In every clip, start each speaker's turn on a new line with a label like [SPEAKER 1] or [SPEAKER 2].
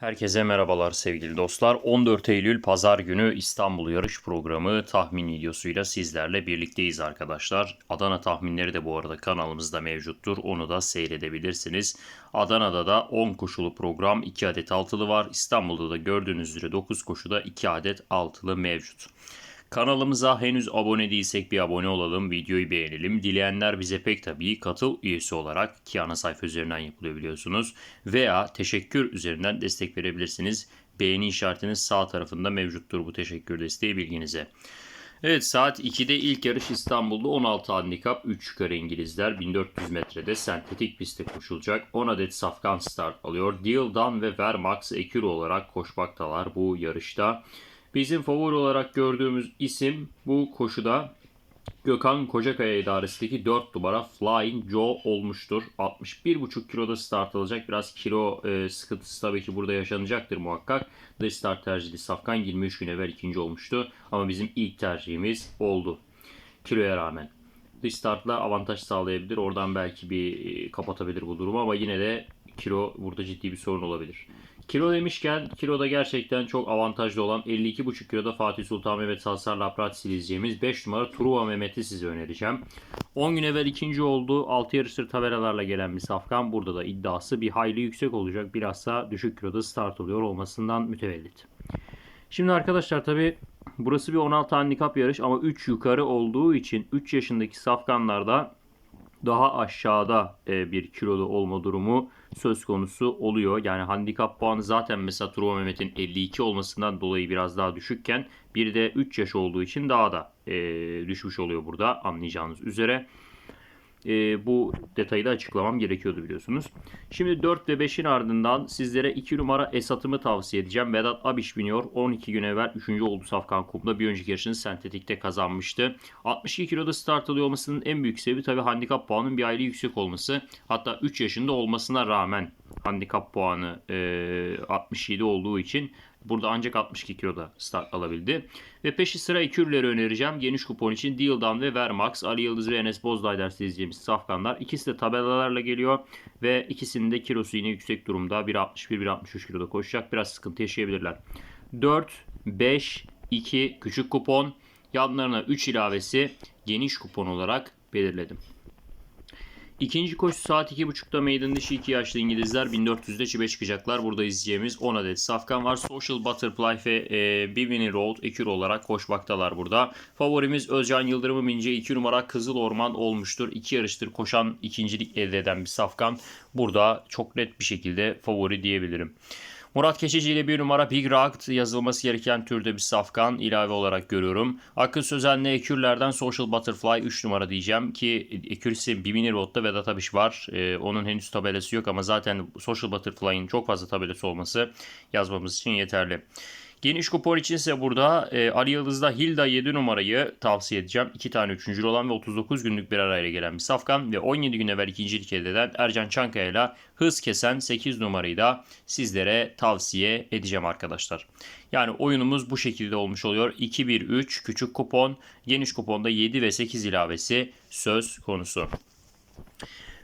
[SPEAKER 1] Herkese merhabalar sevgili dostlar. 14 Eylül Pazar günü İstanbul Yarış Programı tahmin videosuyla sizlerle birlikteyiz arkadaşlar. Adana tahminleri de bu arada kanalımızda mevcuttur. Onu da seyredebilirsiniz. Adana'da da 10 koşulu program 2 adet altılı var. İstanbul'da da gördüğünüz üzere 9 koşuda 2 adet altılı mevcut. Kanalımıza henüz abone değilsek bir abone olalım, videoyu beğenelim. Dileyenler bize pek tabii katıl üyesi olarak ki ana sayfa üzerinden yapılıyor biliyorsunuz. Veya teşekkür üzerinden destek verebilirsiniz. Beğeni işaretiniz sağ tarafında mevcuttur bu teşekkür desteği bilginize. Evet saat 2'de ilk yarış İstanbul'da 16 handikap 3 yukarı İngilizler 1400 metrede sentetik pistte koşulacak. 10 adet safkan start alıyor. Deal'dan ve Vermax Ekür olarak koşmaktalar bu yarışta. Bizim favori olarak gördüğümüz isim bu koşuda Gökhan Kocakaya idaresindeki 4 numara Flying Joe olmuştur. 61,5 kiloda start alacak. Biraz kilo e, sıkıntısı tabii ki burada yaşanacaktır muhakkak. Dış start tercihli Safkan 23 gün evvel ikinci olmuştu. Ama bizim ilk tercihimiz oldu. Kiloya rağmen. Dış startla avantaj sağlayabilir. Oradan belki bir e, kapatabilir bu durumu ama yine de kilo burada ciddi bir sorun olabilir. Kilo demişken kiloda gerçekten çok avantajlı olan 52,5 kiloda Fatih Sultan Mehmet Sansar Lapratis izleyeceğimiz 5 numara Truva Mehmet'i size önereceğim. 10 gün evvel ikinci oldu. 6 yarıştır tabelalarla gelen bir safkan. Burada da iddiası bir hayli yüksek olacak. Bilhassa düşük kiloda start oluyor olmasından mütevellit. Şimdi arkadaşlar tabi burası bir 16 handikap yarış ama 3 yukarı olduğu için 3 yaşındaki safkanlarda daha aşağıda e, bir kilolu olma durumu söz konusu oluyor. Yani handikap puanı zaten mesela Truva Mehmet'in 52 olmasından dolayı biraz daha düşükken bir de 3 yaş olduğu için daha da e, düşmüş oluyor burada anlayacağınız üzere e, bu detayı da açıklamam gerekiyordu biliyorsunuz. Şimdi 4 ve 5'in ardından sizlere 2 numara Esat'ımı tavsiye edeceğim. Vedat Abiş biniyor. 12 gün evvel 3. oldu Safkan Kup'da. Bir önceki yarışını sentetikte kazanmıştı. 62 kiloda start alıyor olmasının en büyük sebebi tabii handikap puanının bir aile yüksek olması. Hatta 3 yaşında olmasına rağmen handikap puanı e, 67 olduğu için Burada ancak 62 kiloda start alabildi. Ve peşi sıra ikürleri önereceğim. Geniş kupon için Deal'dan ve Vermax, Ali Yıldız ve Enes Bozdağ dersi izleyeceğimiz safkanlar. İkisi de tabelalarla geliyor. Ve ikisinin de kilosu yine yüksek durumda. 1.61-1.63 kiloda koşacak. Biraz sıkıntı yaşayabilirler. 4, 5, 2 küçük kupon. Yanlarına 3 ilavesi geniş kupon olarak belirledim. İkinci koşu saat 2.30'da meydan dışı 2 yaşlı İngilizler 1400'de çibe çıkacaklar. Burada izleyeceğimiz 10 adet safkan var. Social Butterfly ve e, Bimini Road ekür olarak koşmaktalar burada. Favorimiz Özcan Yıldırım'ın bince 2 numara Kızıl Orman olmuştur. 2 yarıştır koşan ikincilik elde eden bir safkan. Burada çok net bir şekilde favori diyebilirim. Murat Keçici ile bir numara Big Rock yazılması gereken türde bir safkan ilave olarak görüyorum. Akın Sözen'le Ekürler'den Social Butterfly 3 numara diyeceğim ki Ekürisi Bimini Road'da Vedat Abiş var. Ee, onun henüz tabelası yok ama zaten Social Butterfly'ın çok fazla tabelası olması yazmamız için yeterli. Geniş kupon için ise burada e, Ali Yıldız'da Hilda 7 numarayı tavsiye edeceğim. 2 tane üçüncü olan ve 39 günlük bir arayla gelen bir safkan ve 17 gün evvel ikincilik elde eden Ercan Çankaya ile hız kesen 8 numarayı da sizlere tavsiye edeceğim arkadaşlar. Yani oyunumuz bu şekilde olmuş oluyor. 2-1-3 küçük kupon, geniş kuponda 7 ve 8 ilavesi söz konusu.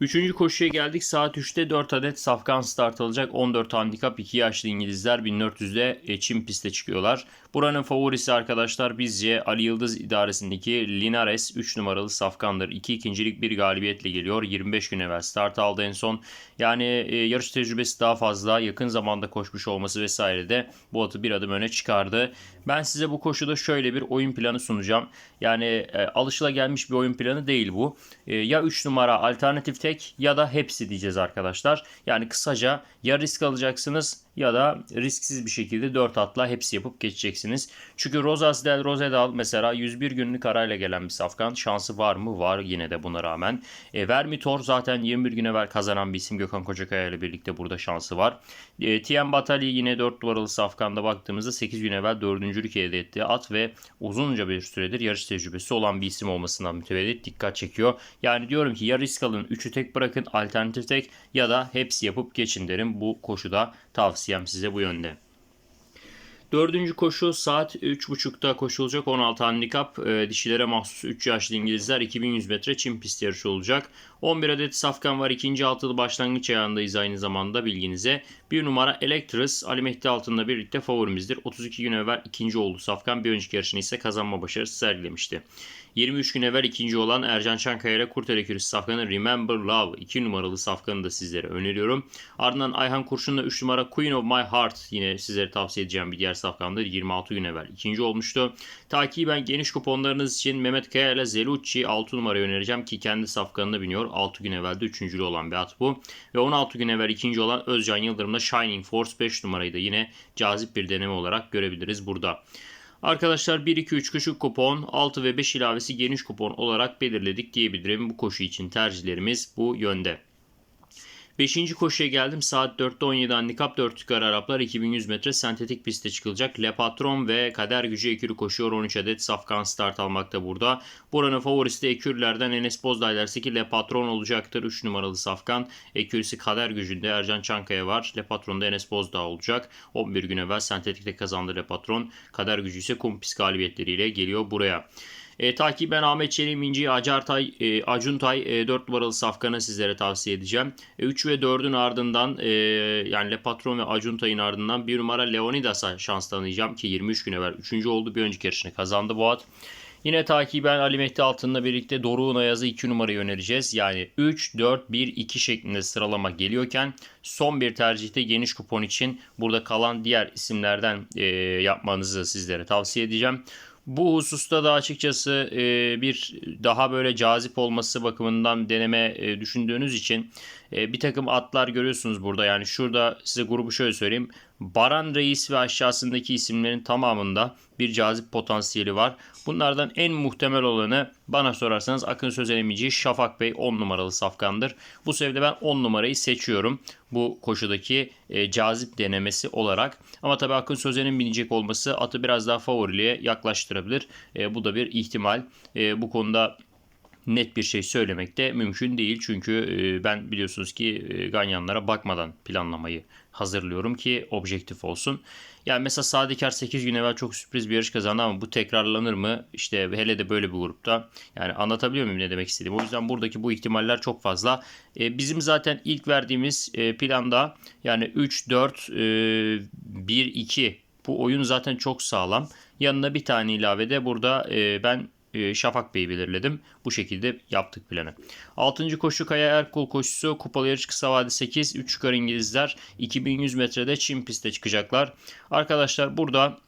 [SPEAKER 1] Üçüncü koşuya geldik. Saat 3'te 4 adet safkan start alacak. 14 handikap 2 yaşlı İngilizler 1400'de e, Çin piste çıkıyorlar. Buranın favorisi arkadaşlar bizce Ali Yıldız idaresindeki Linares 3 numaralı safkandır. 2 ikincilik bir galibiyetle geliyor. 25 gün evvel start aldı en son. Yani e, yarış tecrübesi daha fazla. Yakın zamanda koşmuş olması vesaire de bu atı bir adım öne çıkardı. Ben size bu koşuda şöyle bir oyun planı sunacağım. Yani e, alışılagelmiş bir oyun planı değil bu. E, ya 3 numara alternatif tek ya da hepsi diyeceğiz arkadaşlar. Yani kısaca ya risk alacaksınız ya da risksiz bir şekilde 4 atla hepsi yapıp geçeceksiniz. Çünkü Rosas del Rosedal mesela 101 günlük arayla gelen bir safkan. Şansı var mı? Var yine de buna rağmen. E, Vermitor zaten 21 gün evvel kazanan bir isim Gökhan Kocakaya ile birlikte burada şansı var. E, Tien Batali yine 4 numaralı safkanda baktığımızda 8 gün evvel dördüncülük elde etti. At ve uzunca bir süredir yarış tecrübesi olan bir isim olmasından mütevellit dikkat çekiyor. Yani diyorum ki ya risk alın 3'ü tek bırakın alternatif tek ya da hepsi yapıp geçin derim. Bu koşuda tavsiyem size bu yönde. Dördüncü koşu saat 3.30'da koşulacak 16 handikap e, dişilere mahsus 3 yaşlı İngilizler 2100 metre çim pist yarışı olacak. 11 adet safkan var. İkinci altılı başlangıç ayağındayız aynı zamanda bilginize. Bir numara Electrus Ali Mehdi altında birlikte favorimizdir. 32 gün evvel ikinci oldu safkan. Bir önceki yarışını ise kazanma başarısı sergilemişti. 23 gün evvel ikinci olan Ercan Çankaya ile Kurtel Ekürüsü safkanı Remember Love 2 numaralı safkanı da sizlere öneriyorum. Ardından Ayhan Kurşun'la 3 numara Queen of My Heart yine sizlere tavsiye edeceğim bir diğer safkandır. 26 gün evvel ikinci olmuştu. Takiben geniş kuponlarınız için Mehmet Kaya ile Zelucci 6 numarayı önereceğim ki kendi safkanını biniyor. 6 gün evvel de 3. olan bir at bu. Ve 16 gün evvel ikinci olan Özcan Yıldırım'da Shining Force 5 numarayı da yine cazip bir deneme olarak görebiliriz burada. Arkadaşlar 1, 2, 3 küçük kupon, 6 ve 5 ilavesi geniş kupon olarak belirledik diyebilirim. Bu koşu için tercihlerimiz bu yönde. Beşinci koşuya geldim. Saat 4'te 17 handikap 4 yukarı Araplar 2100 metre sentetik piste çıkılacak. Le Patron ve Kader Gücü Ekürü koşuyor. 13 adet safkan start almakta burada. Buranın favorisi de Ekürlerden Enes Bozdağ derse ki Le Patron olacaktır. 3 numaralı safkan. Ekürisi Kader Gücü'nde Ercan Çankaya var. Le Patron'da Enes Bozdağ olacak. 11 gün evvel sentetikte kazandı Le Patron. Kader Gücü ise kum pist galibiyetleriyle geliyor buraya. E, takiben Ahmet Çelik, İnci, Acartay, e, Acuntay e, 4 numaralı safkanı sizlere tavsiye edeceğim. E, 3 ve 4'ün ardından e, yani Le Patron ve Acuntay'ın ardından 1 numara Leonidas'a şans tanıyacağım ki 23 gün evvel 3. oldu. Bir önceki yarışını kazandı bu at. Yine takiben Ali Mehdi Altın'la birlikte Doruk'un Ayaz'ı 2 numarayı önereceğiz. Yani 3, 4, 1, 2 şeklinde sıralama geliyorken son bir tercihte geniş kupon için burada kalan diğer isimlerden e, yapmanızı sizlere tavsiye edeceğim. Bu hususta da açıkçası e, bir daha böyle cazip olması bakımından deneme e, düşündüğünüz için e, bir takım atlar görüyorsunuz burada. Yani şurada size grubu şöyle söyleyeyim. Baran Reis ve aşağısındaki isimlerin tamamında bir cazip potansiyeli var. Bunlardan en muhtemel olanı bana sorarsanız Akın Sözelemeci Şafak Bey 10 numaralı safkandır. Bu sebeple ben 10 numarayı seçiyorum. Bu koşudaki e, cazip denemesi olarak. Ama tabii Akın Sözen'in binecek olması atı biraz daha favoriliğe yaklaştırabilir. E, bu da bir ihtimal. E, bu konuda net bir şey söylemek de mümkün değil. Çünkü e, ben biliyorsunuz ki e, ganyanlara bakmadan planlamayı hazırlıyorum ki objektif olsun. Yani mesela Sadikar 8 gün evvel çok sürpriz bir yarış kazandı ama bu tekrarlanır mı? İşte hele de böyle bir grupta. Yani anlatabiliyor muyum ne demek istediğimi? O yüzden buradaki bu ihtimaller çok fazla. E, bizim zaten ilk verdiğimiz planda yani 3, 4, e, 1, 2 bu oyun zaten çok sağlam. Yanına bir tane ilave de burada ben Şafak Bey'i belirledim. Bu şekilde yaptık planı. 6. koşu Kaya Erkul koşusu. Kupalı yarış kısa vade 8. 3 yukarı İngilizler 2100 metrede Çin pistte çıkacaklar. Arkadaşlar burada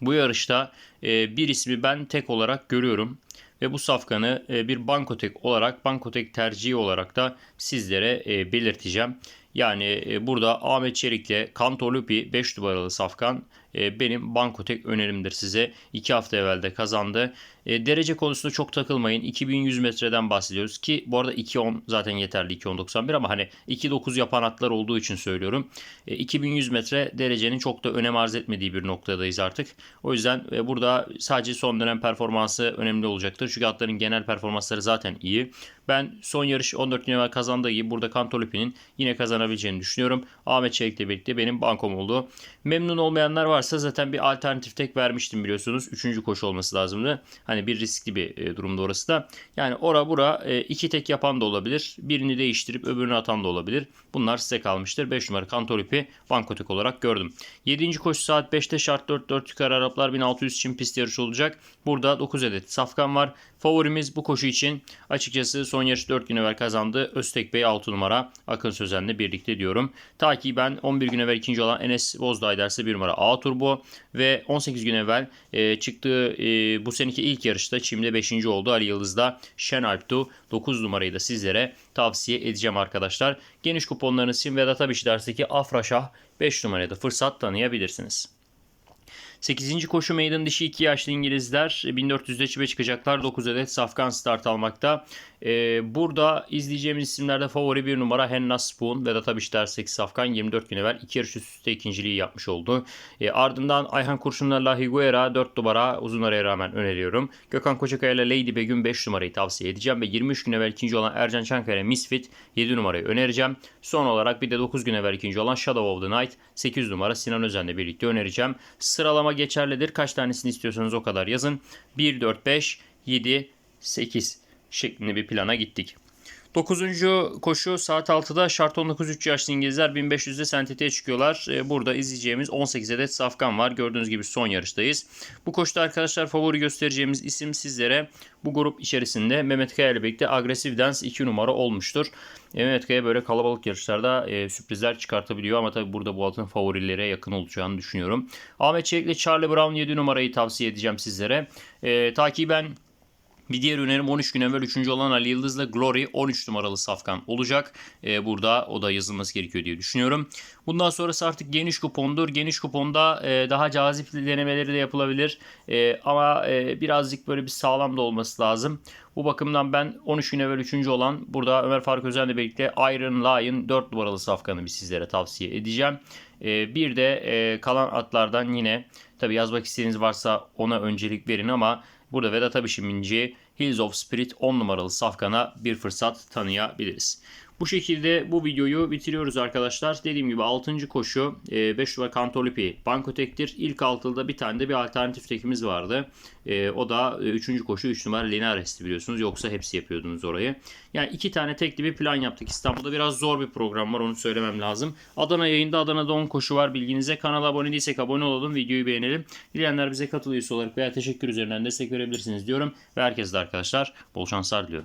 [SPEAKER 1] bu yarışta e, bir ismi ben tek olarak görüyorum. Ve bu safkanı e, bir bankotek olarak, bankotek tercihi olarak da sizlere belirteceğim. Yani burada Ahmet Çelik'le Kantolupi 5 numaralı safkan benim Bankotek önerimdir size. 2 hafta evvel de kazandı. E, derece konusunda çok takılmayın. 2100 metreden bahsediyoruz ki bu arada 2.10 zaten yeterli 2.10.91 ama hani 2.9 yapan atlar olduğu için söylüyorum. E, 2100 metre derecenin çok da önem arz etmediği bir noktadayız artık. O yüzden e, burada sadece son dönem performansı önemli olacaktır. Çünkü atların genel performansları zaten iyi. Ben son yarış 14 gün evvel kazandığı gibi burada Kantolipi'nin yine kazanabileceğini düşünüyorum. Ahmet Çelik'le birlikte benim bankom oldu. Memnun olmayanlar varsa zaten bir alternatif tek vermiştim biliyorsunuz. Üçüncü koşu olması lazımdı. Hani bir riskli bir e, durumda orası da. Yani ora bura e, iki tek yapan da olabilir. Birini değiştirip öbürünü atan da olabilir. Bunlar size kalmıştır. 5 numara Kantolipi bankotek olarak gördüm. 7. koşu saat 5'te şart 4-4 yukarı Araplar 1600 için pist yarışı olacak. Burada 9 adet safkan var. Favorimiz bu koşu için açıkçası son yarış 4 gün evvel kazandı. Öztek Bey 6 numara Akın Sözen'le birlikte diyorum. Ta ki ben 11 gün evvel ikinci olan Enes Bozdağ derse 1 numara A Turbo ve 18 gün evvel e, çıktığı e, bu seneki ilk yarışta Çim'de 5. oldu. Ali Yıldız'da Şen Alptu 9 numarayı da sizlere tavsiye edeceğim arkadaşlar. Geniş kuponlarınız için Vedat Abiş dersteki Afraşah 5 numaraya da fırsat tanıyabilirsiniz. 8. koşu meydan dışı 2 yaşlı İngilizler 1400'de çipe çıkacaklar. 9 adet safkan start almakta. Ee, burada izleyeceğimiz isimlerde favori bir numara Henna Spoon ve da tabii işte Ersek Safkan 24 gün evvel iki yarış üst üste ikinciliği yapmış oldu. Ee, ardından Ayhan Kurşun'la La Higuera 4 numara uzun araya rağmen öneriyorum. Gökhan Kocakaya ile Lady Begüm 5 numarayı tavsiye edeceğim ve 23 gün evvel ikinci olan Ercan Çankaya Misfit 7 numarayı önereceğim. Son olarak bir de 9 gün evvel ikinci olan Shadow of the Night 8 numara Sinan Özen'le birlikte önereceğim. Sıralama geçerlidir. Kaç tanesini istiyorsanız o kadar yazın. 1, 4, 5, 7, 8 şeklinde bir plana gittik. 9. koşu saat 6'da şart 19 3 yaşlı İngilizler 1500'de sentetiğe çıkıyorlar. Ee, Burada izleyeceğimiz 18 adet safkan var. Gördüğünüz gibi son yarıştayız. Bu koşuda arkadaşlar favori göstereceğimiz isim sizlere bu grup içerisinde Mehmet Kaya ile birlikte Aggressive Dance 2 numara olmuştur. E, Mehmet Kaya böyle kalabalık yarışlarda e, sürprizler çıkartabiliyor ama tabii burada bu atın favorilere yakın olacağını düşünüyorum. Ahmet Çelik ile Charlie Brown 7 numarayı tavsiye edeceğim sizlere. E, takiben bir diğer önerim 13 gün evvel 3. olan Ali Yıldız'la Glory 13 numaralı safkan olacak. Ee, burada o da yazılması gerekiyor diye düşünüyorum. Bundan sonrası artık geniş kupondur. Geniş kuponda e, daha cazip denemeleri de yapılabilir. E, ama e, birazcık böyle bir sağlam da olması lazım. Bu bakımdan ben 13 gün evvel 3. olan burada Ömer Faruk Özen'le birlikte Iron Lion 4 numaralı safkanı bir sizlere tavsiye edeceğim. E, bir de e, kalan atlardan yine tabi yazmak isteğiniz varsa ona öncelik verin ama Burada Vedat Abişiminci Hills of Spirit 10 numaralı safkana bir fırsat tanıyabiliriz. Bu şekilde bu videoyu bitiriyoruz arkadaşlar. Dediğim gibi 6. koşu 5 numara Kantolipi Bankotek'tir. İlk altılıda bir tane de bir alternatif tekimiz vardı. E, O da 3. koşu 3 numara Linares'ti biliyorsunuz. Yoksa hepsi yapıyordunuz orayı. Yani iki tane tekli bir plan yaptık. İstanbul'da biraz zor bir program var onu söylemem lazım. Adana yayında Adana'da 10 koşu var bilginize. Kanala abone değilsek abone olalım. Videoyu beğenelim. Dileyenler bize katıl üyesi olarak veya teşekkür üzerinden destek verebilirsiniz diyorum. Ve herkese de arkadaşlar bol şanslar diliyorum.